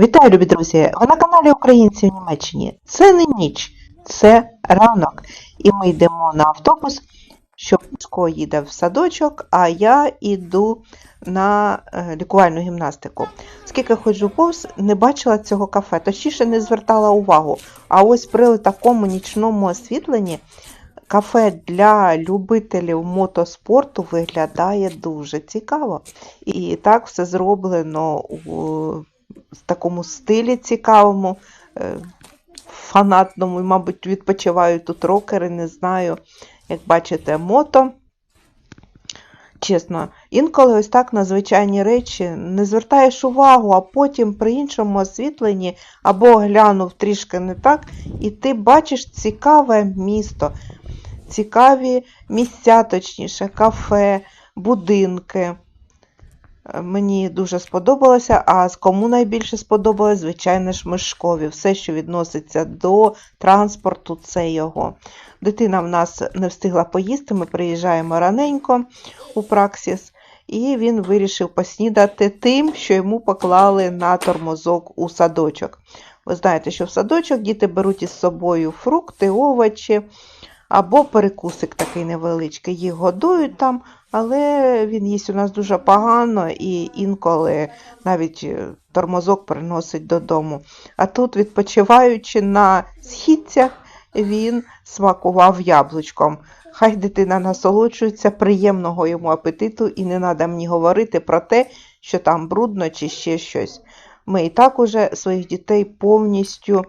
Вітаю, любі друзі! Ви на каналі Українці в Німеччині. Це не ніч, це ранок. І ми йдемо на автобус, що Пушко їде в садочок, а я йду на е, лікувальну гімнастику. Скільки ходжу повз, не бачила цього кафе, точніше не звертала увагу. А ось при такому нічному освітленні кафе для любителів мотоспорту виглядає дуже цікаво. І так все зроблено у в такому стилі цікавому, е, фанатному, і, мабуть, відпочивають тут рокери, не знаю, як бачите, мото. Чесно, інколи ось так на звичайні речі не звертаєш увагу, а потім при іншому освітленні або глянув трішки не так, і ти бачиш цікаве місто, цікаві місця, точніше, кафе, будинки. Мені дуже сподобалося, а кому найбільше сподобалось, звичайно ж, Мишкові. Все, що відноситься до транспорту, це його. Дитина в нас не встигла поїсти, ми приїжджаємо раненько у Праксіс, і він вирішив поснідати тим, що йому поклали на тормозок у садочок. Ви знаєте, що в садочок діти беруть із собою фрукти, овочі або перекусик такий невеличкий. Їх годують там, але він їсть у нас дуже погано і інколи навіть е, тормозок приносить додому. А тут, відпочиваючи на східцях, він смакував яблучком. Хай дитина насолоджується приємного йому апетиту, і не треба мені говорити про те, що там брудно чи ще щось. Ми і так уже своїх дітей повністю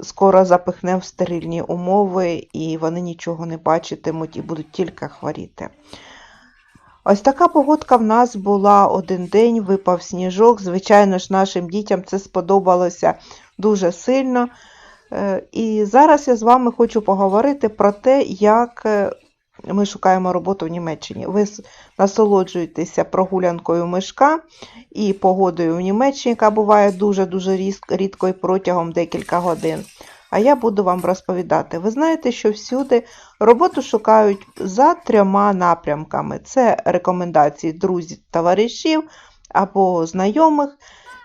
скоро запихнемо в стерильні умови, і вони нічого не бачитимуть і будуть тільки хворіти. Ось така погодка в нас була один день, випав сніжок. Звичайно ж, нашим дітям це сподобалося дуже сильно. Е, І зараз я з вами хочу поговорити про те, як е, ми шукаємо роботу в Німеччині. Ви насолоджуєтеся прогулянкою мишка і погодою в Німеччині, яка буває дуже-дуже рідко і протягом декілька годин. А я буду вам розповідати. Ви знаєте, що всюди роботу шукають за трьома напрямками: це рекомендації друзів, товаришів або знайомих.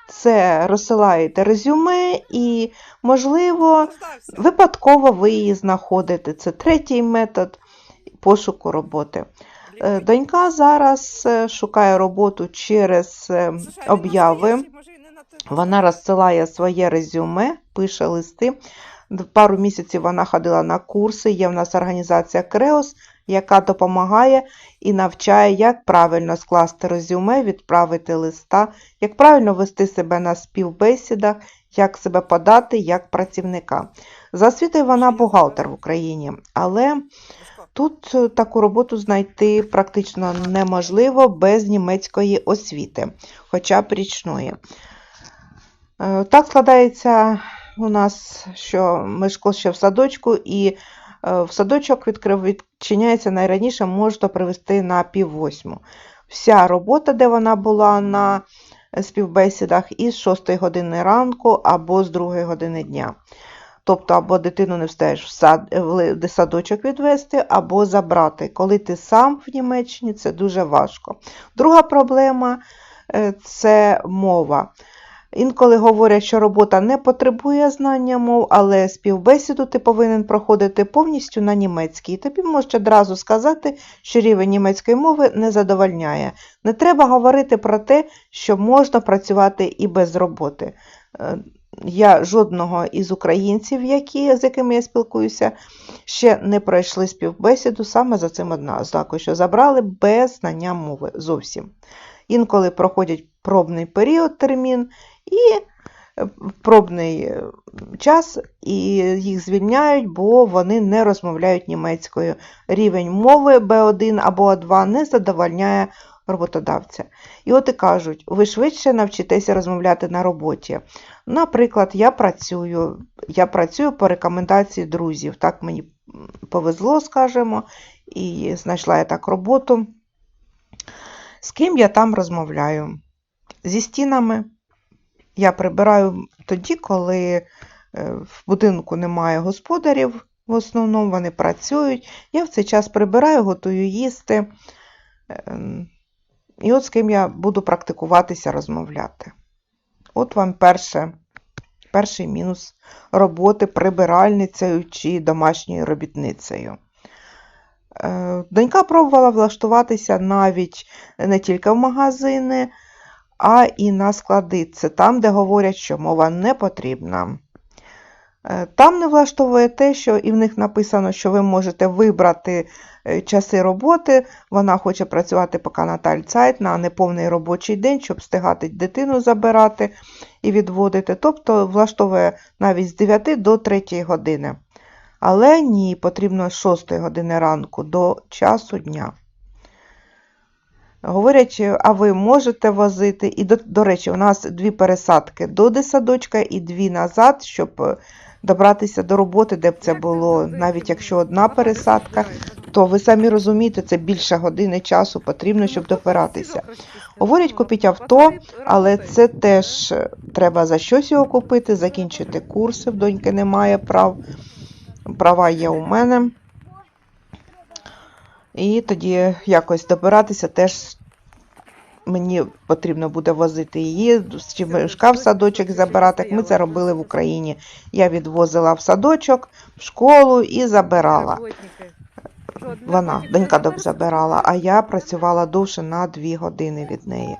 Це розсилаєте резюме і, можливо, випадково ви її знаходите. Це третій метод пошуку роботи. Е, Донька зараз е, шукає роботу через е, обяви. Вона розсилає своє резюме, пише листи. Пару місяців вона ходила на курси. Є в нас організація Креос, яка допомагає і навчає, як правильно скласти резюме, відправити листа, як правильно вести себе на співбесідах, як себе подати як працівника. За освітою вона бухгалтер в Україні, але тут е, таку роботу знайти практично неможливо без німецької освіти, хоча б річної. Е, Так складається у нас, що Мишко ще в садочку, і е, в садочок відкрив, відчиняється найраніше, можна привезти на пів восьму. Вся робота, де вона була на співбесідах, із 6 години ранку або з 2 години дня. Тобто, або дитину не встаєш в сад, е, в садочок відвести, або забрати. Коли ти сам в Німеччині, це дуже важко. Друга проблема е, це мова. Інколи говорять, що робота не потребує знання мов, але співбесіду ти повинен проходити повністю на німецькій. Тобі можуть одразу сказати, що рівень німецької мови не задовольняє. Не треба говорити про те, що можна працювати і без роботи. Я жодного із українців, які, з якими я спілкуюся, ще не пройшли співбесіду саме за цим одна ознакою, що забрали без знання мови зовсім. Інколи проходять пробний період термін і е, пробний е, час, і їх звільняють, бо вони не розмовляють німецькою. Рівень мови B1 або А2 не задовольняє роботодавця. І от і кажуть, ви швидше навчитеся розмовляти на роботі. Наприклад, я працюю, я працюю по рекомендації друзів. Так мені повезло, скажімо, і знайшла я так роботу. З ким я там розмовляю? Зі стінами. Я прибираю тоді, коли е, в будинку немає господарів, в основному вони працюють. Я в цей час прибираю, готую їсти. І от з ким я буду практикуватися розмовляти. От вам перше, перший мінус роботи прибиральницею чи домашньою робітницею. Е, Донька пробувала влаштуватися навіть не тільки в магазини, а і на склади. Це там, де говорять, що мова не потрібна. Е, Там не влаштовує те, що і в них написано, що ви можете вибрати часи роботи. Вона хоче працювати поки на тальцайт, на неповний робочий день, щоб встигати дитину забирати і відводити. Тобто влаштовує навіть з 9 до 3 години. Але ні, потрібно з 6 години ранку до часу дня. Говорять, а ви можете возити. І, до, до речі, у нас дві пересадки до дитсадочка і дві назад, щоб е, добратися до роботи, де б це було. Навіть якщо одна пересадка, то ви самі розумієте, це більше години часу потрібно, щоб добиратися. Говорять, купіть авто, але це теж е, треба за щось його купити, закінчити курси. В доньки немає прав. Права є у мене. І тоді якось добиратися теж мені потрібно буде возити її, з чимишка в садочок забирати. Як ми це робили в Україні. Я відвозила в садочок, в школу і забирала. Вона, донька забирала, а я працювала довше на 2 години від неї.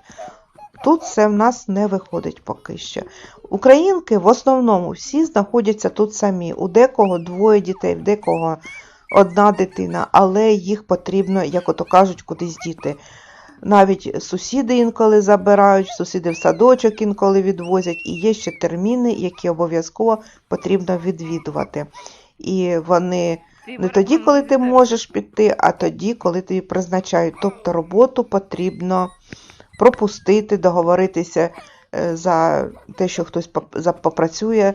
Тут це в нас не виходить поки що. Українки в основному всі знаходяться тут самі. У декого двоє дітей, в декого одна дитина, але їх потрібно, як ото кажуть, кудись діти. Навіть сусіди інколи забирають, сусіди в садочок інколи відвозять, і є ще терміни, які обов'язково потрібно відвідувати. І вони не тоді, коли ти можеш піти, а тоді, коли тобі призначають. Тобто роботу потрібно пропустити, договоритися е, за те, що хтось попрацює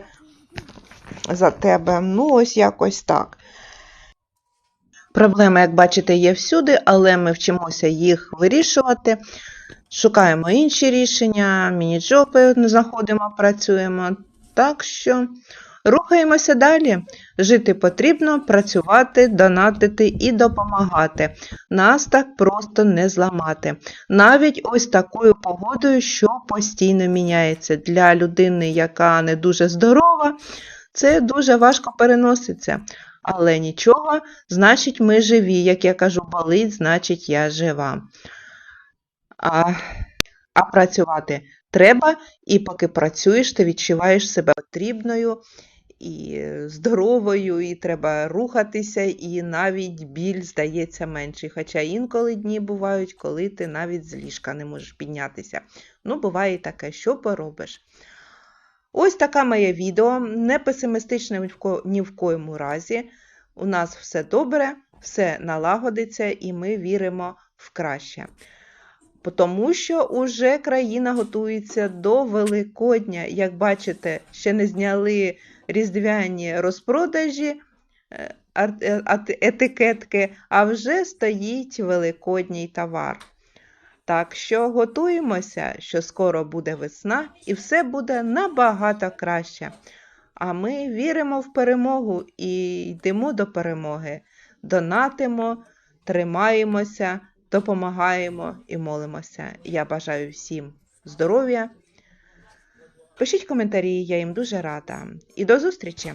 за тебе. Ну, ось якось так. Проблеми, як бачите, є всюди, але ми вчимося їх вирішувати. Шукаємо інші рішення, міні-джопи знаходимо, працюємо. Так що рухаємося далі. Жити потрібно, працювати, донатити і допомагати. Нас так просто не зламати. Навіть ось такою погодою, що постійно міняється. Для людини, яка не дуже здорова, це дуже важко переноситься. Але нічого, значить, ми живі. Як я кажу, болить, значить, я жива. А, а працювати треба, і поки працюєш, ти відчуваєш себе потрібною і здоровою, і треба рухатися, і навіть біль здається менший. Хоча інколи дні бувають, коли ти навіть з ліжка не можеш піднятися. Ну, буває і таке, що поробиш. Ось таке моє відео. Не песимістичне ні в ко- ні в коєму разі. У нас все добре, все налагодиться, і ми віримо в краще. Тому що уже країна готується до Великодня. Як бачите, ще не зняли різдвяні розпродажі е, е, етикетки, а вже стоїть великодній товар. Так що готуємося, що скоро буде весна і все буде набагато краще. А ми віримо в перемогу і йдемо до перемоги. Донатимо, тримаємося, допомагаємо і молимося. Я бажаю всім здоров'я. Пишіть коментарі, я їм дуже рада. І до зустрічі!